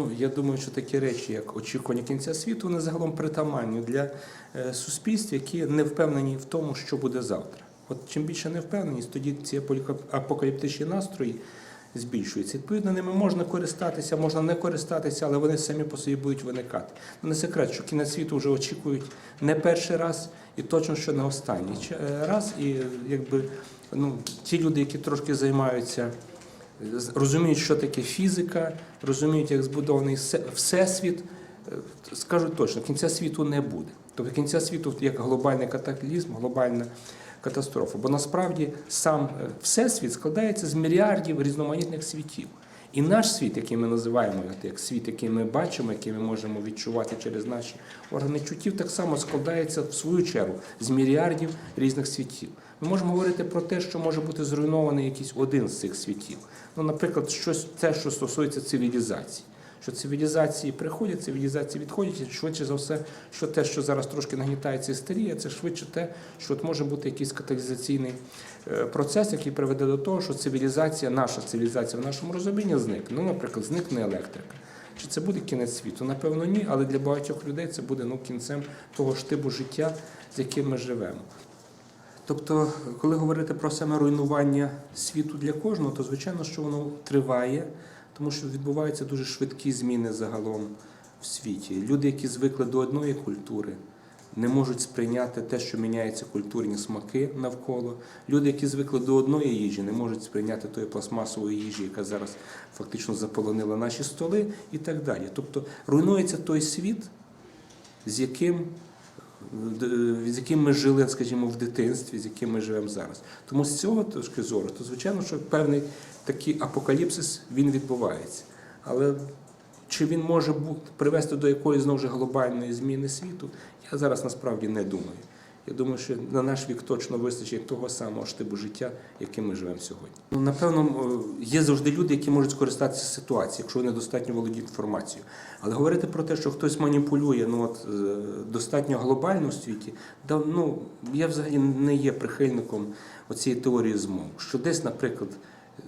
Ну, я думаю, що такі речі, як очікування кінця світу, вони загалом притаманні для е, суспільств, які не впевнені в тому, що буде завтра. От чим більше невпевненість, тоді ці апокаліптичні настрої збільшуються. Відповідно, ними можна користатися, можна не користатися, але вони самі по собі будуть виникати. Ну, Не секрет, що кінець світу вже очікують не перший раз і точно, що не останній е, раз. І якби ну, ті люди, які трошки займаються розуміють, що таке фізика, розуміють, як збудований всесвіт, Скажу скажуть точно, кінця світу не буде. Тобто кінця світу як глобальний катаклізм, глобальна катастрофа. Бо насправді сам е, всесвіт складається з мільярдів різноманітних світів. І наш світ, який ми називаємо як світ, який ми бачимо, який ми можемо відчувати через наші органи чуттів, так само складається в свою чергу з мільярдів різних світів. Ми можемо говорити про те, що може бути зруйнований якийсь один з цих світів. Ну, наприклад, щось те, що стосується цивілізації. Що цивілізації приходять, цивілізації відходять, і швидше за все, що те, що зараз трошки нагнітається і старіє, це швидше те, що от може бути якийсь каталізаційний е, процес, який приведе до того, що цивілізація, наша цивілізація в нашому розумінні зникне. Ну, наприклад, зникне електрика. Чи це буде кінець світу? Напевно, ні, але для багатьох людей це буде ну, кінцем того ж типу життя, з яким ми живемо. Тобто, коли говорити про саме руйнування світу для кожного, то звичайно, що воно триває, тому що відбуваються дуже швидкі зміни загалом в світі. Люди, які звикли до одної культури, не можуть сприйняти те, що міняються культурні смаки навколо. Люди, які звикли до одної їжі, не можуть сприйняти тої пластмасової їжі, яка зараз фактично заполонила наші столи, і так далі. Тобто руйнується той світ, з яким з яким ми жили, скажімо, в дитинстві, з яким ми живемо зараз. Тому з цього точки зору, то звичайно, що певний такий апокаліпсис він відбувається. Але чи він може бути привести до якоїсь знову ж глобальної зміни світу, я зараз насправді не думаю. Я думаю, що на наш вік точно вистачить того самого штибу життя, яким ми живемо сьогодні. Ну, напевно, є завжди люди, які можуть скористатися ситуацією, якщо вони достатньо володіють інформацією. Але говорити про те, що хтось маніпулює ну, от, е, достатньо глобально в світі, да, ну, я взагалі не є прихильником цієї теорії змов. Що десь, наприклад,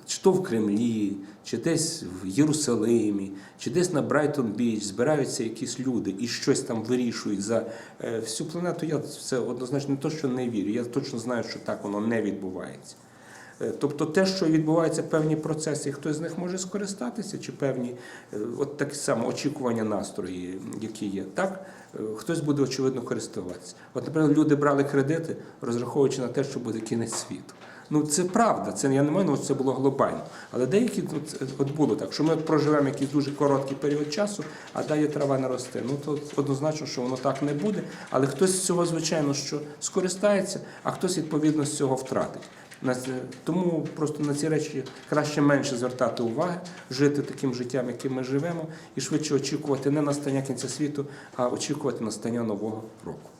чи то в Кремлі, чи десь в Єрусалимі, чи десь на Брайтон Біч збираються якісь люди і щось там вирішують за е, всю планету. Я це однозначно не то, що не вірю. Я точно знаю, що так воно не відбувається. Е, Тобто те, що відбуваються певні процеси, хтось з них може скористатися, чи певні е, от такі само очікування настрої, які є, так хтось буде очевидно користуватися. От, наприклад, люди брали кредити, розраховуючи на те, що буде кінець світу. Ну це правда, це я не маю, це було глобально. Але деякі от, от було так, що ми от проживемо якийсь дуже короткий період часу, а далі трава не росте. Ну то однозначно, що воно так не буде. Але хтось з цього, звичайно, що скористається, а хтось відповідно з цього втратить. Тому просто на ці речі краще менше звертати уваги, жити таким життям, яким ми живемо, і швидше очікувати не настання кінця світу, а очікувати настання нового року.